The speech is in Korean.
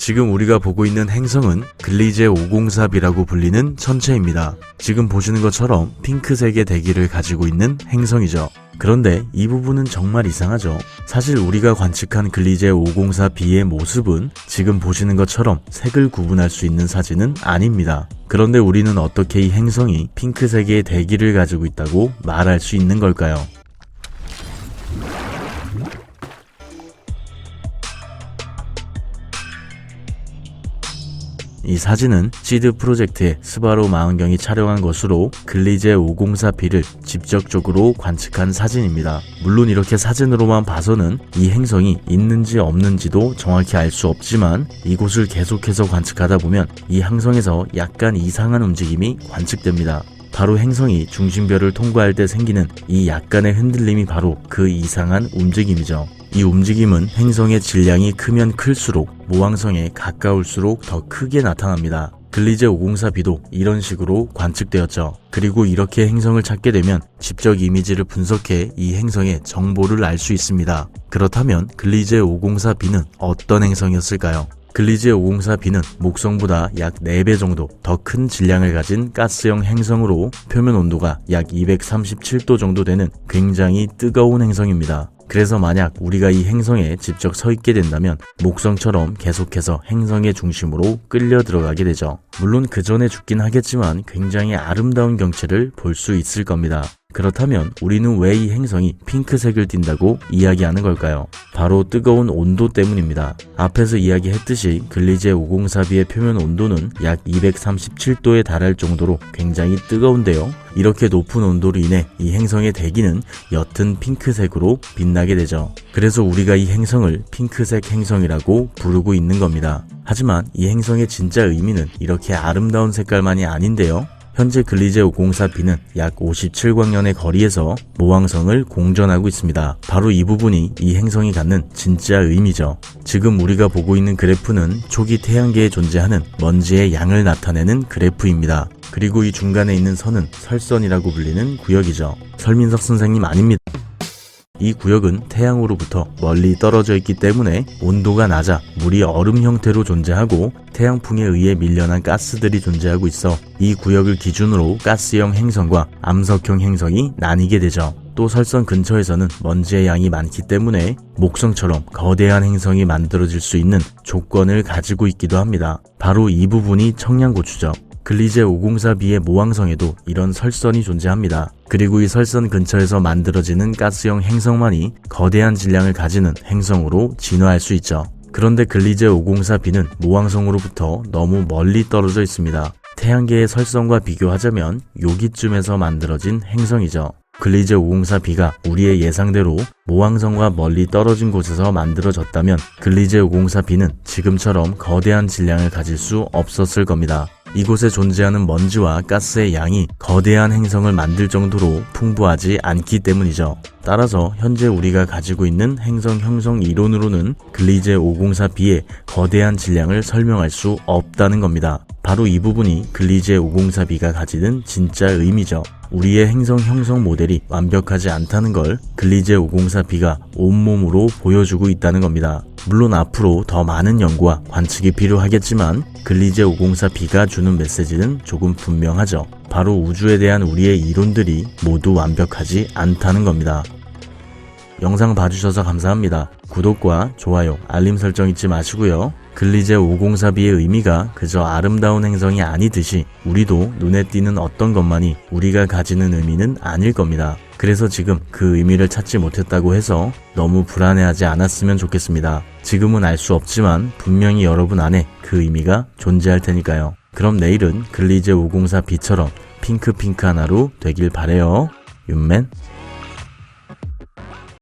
지금 우리가 보고 있는 행성은 글리제 504b라고 불리는 천체입니다. 지금 보시는 것처럼 핑크색의 대기를 가지고 있는 행성이죠. 그런데 이 부분은 정말 이상하죠. 사실 우리가 관측한 글리제 504b의 모습은 지금 보시는 것처럼 색을 구분할 수 있는 사진은 아닙니다. 그런데 우리는 어떻게 이 행성이 핑크색의 대기를 가지고 있다고 말할 수 있는 걸까요? 이 사진은 시드 프로젝트의 스바루 망원경이 촬영한 것으로 글리제 504b를 직접적으로 관측한 사진입니다. 물론 이렇게 사진으로만 봐서는 이 행성이 있는지 없는지도 정확히 알 수 없지만 이곳을 계속해서 관측하다 보면 이 행성에서 약간 이상한 움직임이 관측됩니다. 바로 행성이 중심별을 통과할 때 생기는 이 약간의 흔들림이 바로 그 이상한 움직임이죠. 이 움직임은 행성의 질량이 크면 클수록 모황성에 가까울수록 더 크게 나타납니다. 글리제 504b도 이런 식으로 관측되었죠. 그리고 이렇게 행성을 찾게 되면 집적 이미지를 분석해 이 행성의 정보를 알 수 있습니다. 그렇다면 글리제 504b는 어떤 행성이었을까요? 글리제 504b는 목성보다 약 4배 정도 더 큰 질량을 가진 가스형 행성으로 표면 온도가 약 237도 정도 되는 굉장히 뜨거운 행성입니다. 그래서 만약 우리가 이 행성에 직접 서 있게 된다면 목성처럼 계속해서 행성의 중심으로 끌려 들어가게 되죠. 물론 그 전에 죽긴 하겠지만 굉장히 아름다운 경치를 볼 수 있을 겁니다. 그렇다면 우리는 왜 이 행성이 핑크색을 띈다고 이야기하는 걸까요? 바로 뜨거운 온도 때문입니다. 앞에서 이야기했듯이 글리제 504b의 표면 온도는 약 237도에 달할 정도로 굉장히 뜨거운데요. 이렇게 높은 온도로 인해 이 행성의 대기는 옅은 핑크색으로 빛나게 되죠. 그래서 우리가 이 행성을 핑크색 행성이라고 부르고 있는 겁니다. 하지만 이 행성의 진짜 의미는 이렇게 아름다운 색깔만이 아닌데요. 현재 글리제 504b는 약 57광년의 거리에서 모황성을 공전하고 있습니다. 바로 이 부분이 이 행성이 갖는 진짜 의미죠. 지금 우리가 보고 있는 그래프는 초기 태양계에 존재하는 먼지의 양을 나타내는 그래프입니다. 그리고 이 중간에 있는 선은 설선이라고 불리는 구역이죠. 설민석 선생님 아닙니다. 이 구역은 태양으로부터 멀리 떨어져 있기 때문에 온도가 낮아 물이 얼음 형태로 존재하고 태양풍에 의해 밀려난 가스들이 존재하고 있어 이 구역을 기준으로 가스형 행성과 암석형 행성이 나뉘게 되죠. 또 설선 근처에서는 먼지의 양이 많기 때문에 목성처럼 거대한 행성이 만들어질 수 있는 조건을 가지고 있기도 합니다. 바로 이 부분이 청양고추죠. 글리제 504b의 모황성에도 이런 설선이 존재합니다. 그리고 이 설선 근처에서 만들어지는 가스형 행성만이 거대한 질량을 가지는 행성으로 진화할 수 있죠. 그런데 글리제 504b는 모황성으로부터 너무 멀리 떨어져 있습니다. 태양계의 설선과 비교하자면 여기쯤에서 만들어진 행성이죠. 글리제 504b가 우리의 예상대로 모황성과 멀리 떨어진 곳에서 만들어졌다면 글리제 504b는 지금처럼 거대한 질량을 가질 수 없었을 겁니다. 이곳에 존재하는 먼지와 가스의 양이 거대한 행성을 만들 정도로 풍부하지 않기 때문이죠. 따라서 현재 우리가 가지고 있는 행성 형성 이론으로는 글리제 504b의 거대한 질량을 설명할 수 없다는 겁니다. 바로 이 부분이 글리제 504b가 가지는 진짜 의미죠. 우리의 행성 형성 모델이 완벽하지 않다는 걸 글리제 504b가 온몸으로 보여주고 있다는 겁니다. 물론 앞으로 더 많은 연구와 관측이 필요하겠지만 글리제 504b가 주는 메시지는 조금 분명하죠. 바로 우주에 대한 우리의 이론들이 모두 완벽하지 않다는 겁니다. 영상 봐주셔서 감사합니다. 구독과 좋아요, 알림 설정 잊지 마시고요. 글리제 504b의 의미가 그저 아름다운 행성이 아니듯이 우리도 눈에 띄는 어떤 것만이 우리가 가지는 의미는 아닐 겁니다. 그래서 지금 그 의미를 찾지 못했다고 해서 너무 불안해하지 않았으면 좋겠습니다. 지금은 알 수 없지만 분명히 여러분 안에 그 의미가 존재할 테니까요. 그럼 내일은 글리제 504b처럼 핑크핑크한 하루 되길 바래요. 윤맨